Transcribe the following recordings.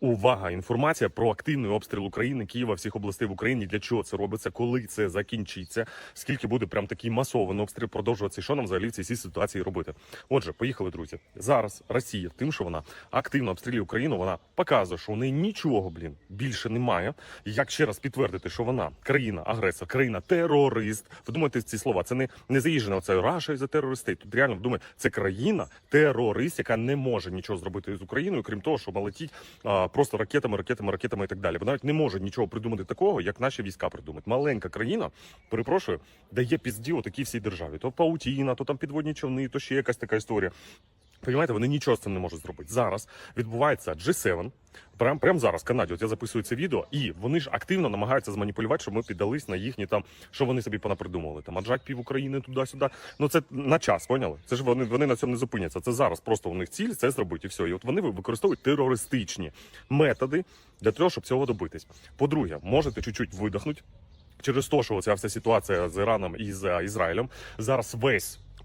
Увага! Інформація про активний обстріл України, Києва, всіх областей в Україні. Для чого це робиться? Коли це закінчиться? Скільки буде прям такий масований обстріл продовжуватися? І що нам взагалі в цій ситуації робити? Отже, поїхали, друзі. Зараз Росія, тим, що вона активно обстрілює Україну, вона показує, що у неї нічого, блін, більше немає. Як ще раз підтвердити, що вона країна агресор, країна терорист. Ви ці слова? Це не, не заїжджена оце Раша за терористи. Тут реально думаю, це країна терорист, яка не може нічого зробити з Україною, крім того, що летіть а, просто ракетами, ракетами, ракетами і так далі. Вона навіть не може нічого придумати такого, як наші війська придумають. Маленька країна, перепрошую, дає пізді отакій всій державі. То паутіна, то там підводні човни, то ще якась така історія. Понімаєте, вони нічого з цим не можуть зробити. Зараз відбувається G7, Прям прямо зараз в Канаді. От я записую це відео, і вони ж активно намагаються зманіпулювати, щоб ми піддались на їхні там, що вони собі понапридумували. Там аджать пів України туди-сюди. Ну це на час, поняли? Це ж вони вони на цьому не зупиняться. Це зараз просто у них ціль це зробити. І все. І от вони використовують терористичні методи для того, щоб цього добитись. По-друге, можете чуть-чуть видихнути через те, що ця вся ситуація з Іраном і з Ізраїлем зараз весь.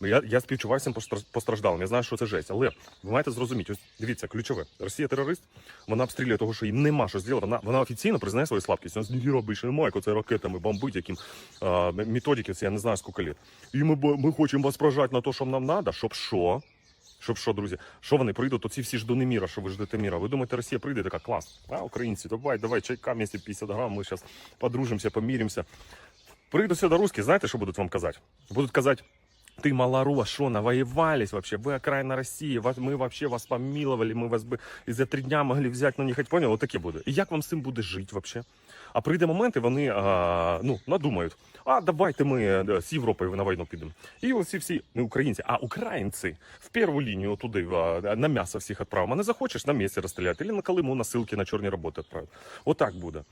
Ну, Я, я співчуваю всім постраждалим. Я знаю, що це жесть. Але ви маєте зрозуміти, ось дивіться, ключове. Росія терорист, вона обстрілює того, що їй нема що зробити. Вона, вона офіційно признає свою слабкість. Вона не робить, що немає, це ракетами бомбить, яким а, методики, це я не знаю скільки літ. І ми, ми хочемо вас прожати на те, що нам треба, щоб що? Щоб що, друзі, що вони прийдуть, то ці всі ждуни міра, що ви ждете міра. Ви думаєте, Росія прийде така клас. А, українці, давай, давай, чайка вместе 50 грам, ми зараз подружимося, поміримося. Прийдуть сюди русські, знаєте, що будуть вам казати? Будуть казати, ты малору, а что, навоевались вообще? Вы окраина России, вас, мы вообще вас помиловали, мы вас бы і за три дня могли взяти, ну не хоть понял, таке буде. І як вам з цим буде жити вообще? А прийде момент, і вони а, ну, надумають, а давайте ми е, з Європою на війну підемо. І оці всі, не українці, а українці в першу лінію туди а, на м'ясо всіх відправимо. А не захочеш на місці розстріляти, або на Колиму на ссылки на чорні роботи відправити. Отак буде.